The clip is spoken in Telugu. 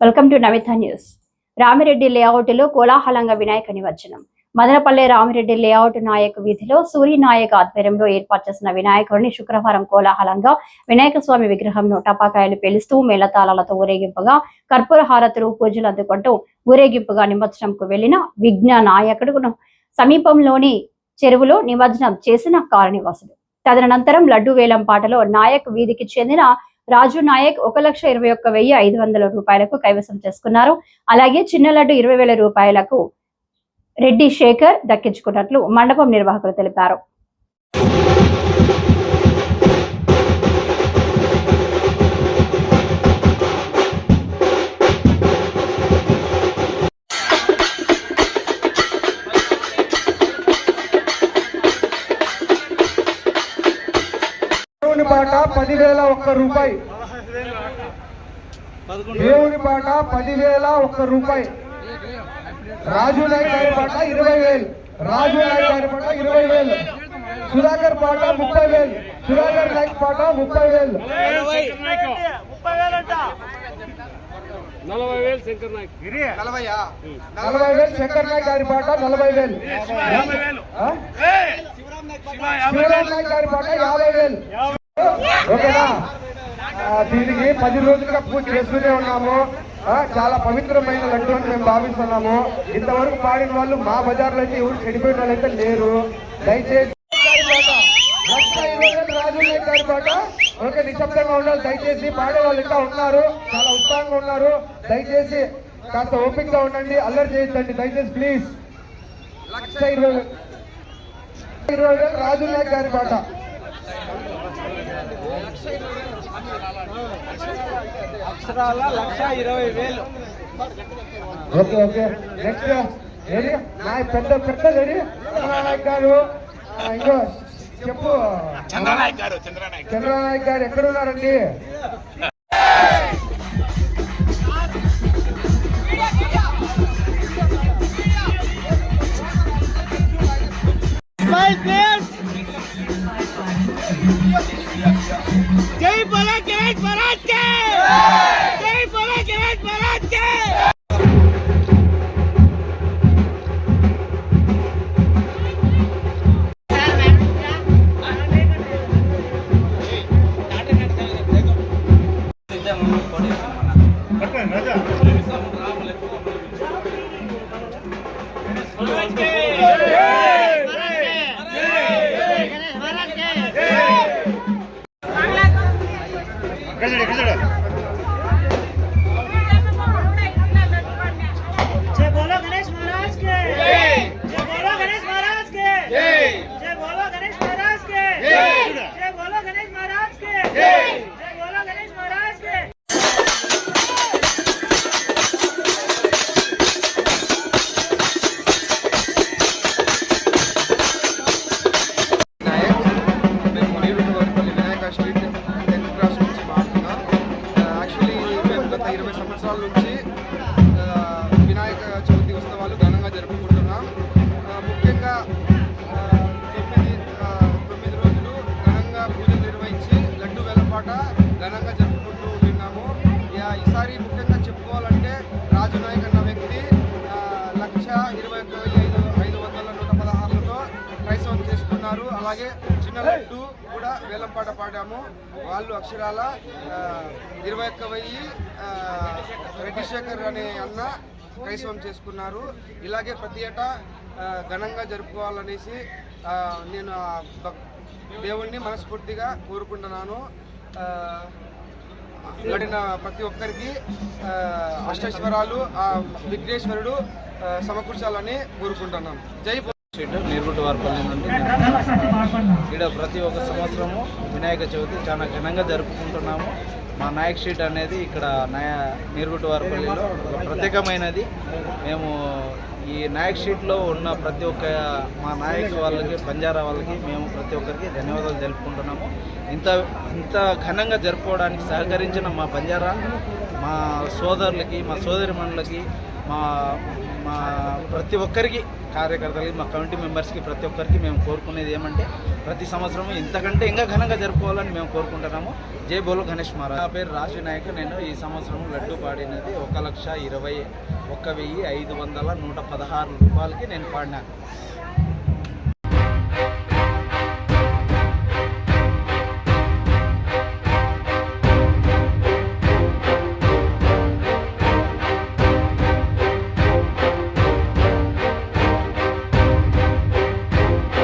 Welcome to Navitha news. Ramireddy లేఅవుట్లో కోలాహలంగా వినాయక నిమజ్జనం. మదనపల్లె రామిరెడ్డి లేఅవుట్ నాయక్ వీధిలో సూర్య నాయక్ ఆధ్వర్యంలో ఏర్పాటు చేసిన వినాయకుడిని శుక్రవారం కోలాహలంగా వినాయక స్వామి విగ్రహంను టపాకాయలు పేలుస్తూ మేళతాళాలతో ఊరేగింపుగా కర్పూర హారతులు పూజలు అందుకుంటూ ఊరేగింపుగా నిమజ్జనంకు వెళ్ళిన విఘ్న నాయకుడును సమీపంలోని చెరువులో నిమజ్జనం చేసిన కాలనివాసులు. తదనంతరం లడ్డు వేలం పాటలో నాయక్ వీధికి చెందిన రాజు నాయక్ ఒక లక్ష ఇరవై ఒక్క వెయ్యి ఐదు వందల రూపాయలకు కైవసం చేసుకున్నారు. అలాగే చిన్న లడ్డు ఇరవై వేల రూపాయలకు రెడ్డి శేఖర్ దక్కించుకున్నట్లు మండపం నిర్వాహకులు తెలిపారు. పాట పదివేల ఒక్క రూపాయి. దేవుని పాట పదివేల ఒక్క రూపాయి. రాజు నాయక్ గారి పాట ఇరవై వేలు. రాజు నాయక్ గారి పాట ఇరవై వేలు. సుధాకర్ పాట ముప్పై వేలు. సుధాకర్ నాయక్ పాట ముప్పై వేలు. నలభై వేలు శంకర్ నాయక్. నలభై వేలు శంకర్ నాయక్ గారి పాట నలభై వేలు. ఆ? శివరాం నాయక్ గారి పాట యాభై వేలు. ఓకేనా? దీనికి పది రోజులుగా పూజ చేస్తూనే ఉన్నాము. చాలా పవిత్రమైన లడ్డు అని మేము భావిస్తున్నాము. ఇంతవరకు పాడిన వాళ్ళు మా బజార్లో అయితే ఎవరు చెడిపోయిన వాళ్ళు అయితే లేరు. దయచేసి రాజు ఓకే నిశ్శబ్దంగా ఉండాలి. దయచేసి పాడే వాళ్ళు ఇంకా ఉన్నారు. చాలా ఉత్సాహంగా ఉన్నారు. దయచేసి కాస్త ఓపికగా ఉండండి. అల్లరి చేయొద్దండి. దయచేసి ప్లీజ్. లక్ష ఇరవై ఇరవై రాజు నాయక్ గారి పాట అక్షరాల లక్ష ఇరవై వేలు. Okay okay. నెక్స్ట్ ఏది? నా పెద్ద పెద్ద లేడి చంద్రనాయక్ గారు. ఇంకో చెప్పు. చంద్రనాయక్ గారు చంద్రనాయక్ గారు. ఎక్కడ ఉన్నారండి జై బలా గణేష్ మహారాజ్ కే జై బలా గణేష్ మహారాజ్ కే जय అలాగే చిన్న లడ్డు కూడా వేలంపాట పాడాము. వాళ్ళు అక్షరాల ఇరవై ఒక్క వెయ్యి ఆ, రెడ్డి శేఖర్ అనే అన్న క్రైస్తవం చేసుకున్నారు. ఇలాగే ప్రతి ఏటా ఘనంగా జరుపుకోవాలనేసి నేను దేవుణ్ణి మనస్ఫూర్తిగా కోరుకుంటున్నాను. గడిన ప్రతి ఒక్కరికి అష్టైశ్వరాలు ఆ విఘ్నేశ్వరుడు సమకూర్చాలని కోరుకుంటున్నాను. జై స్ట్రీట్ నీరుగుట్టు నుండి ఇక్కడ ప్రతి ఒక్క సంవత్సరము వినాయక చవితి చాలా ఘనంగా జరుపుకుంటున్నాము. మా నాయక్ స్ట్రీట్ అనేది ఇక్కడ నయా నీర్గుటువారపల్లిలో ప్రత్యేకమైనది. మేము ఈ నాయక్ స్ట్రీట్లో ఉన్న ప్రతి ఒక్క మా నాయక్ వాళ్ళకి బంజారా వాళ్ళకి మేము ప్రతి ఒక్కరికి ధన్యవాదాలు తెలుపుకుంటున్నాము. ఇంత ఇంత ఘనంగా జరుపుకోవడానికి సహకరించిన మా బంజారా మా సోదరులకి మా సోదరిమణులకి మా మా ప్రతి ఒక్కరికి కార్యకర్తలకి మా కమిటీ మెంబర్స్కి ప్రతి ఒక్కరికి మేము కోరుకునేది ఏమంటే ప్రతి సంవత్సరం ఇంతకంటే ఇంకా ఘనంగా జరుపుకోవాలని మేము కోరుకుంటున్నాము. జై బోలో గణేష్ మహారాజ్. నా పేరు రాజ్ వినాయక్ నేను ఈ సంవత్సరం లడ్డు పాడినది ఒక లక్ష ఇరవై ఒక్క వెయ్యి ఐదు వందల నూట పదహారు రూపాయలకి నేను పాడినాను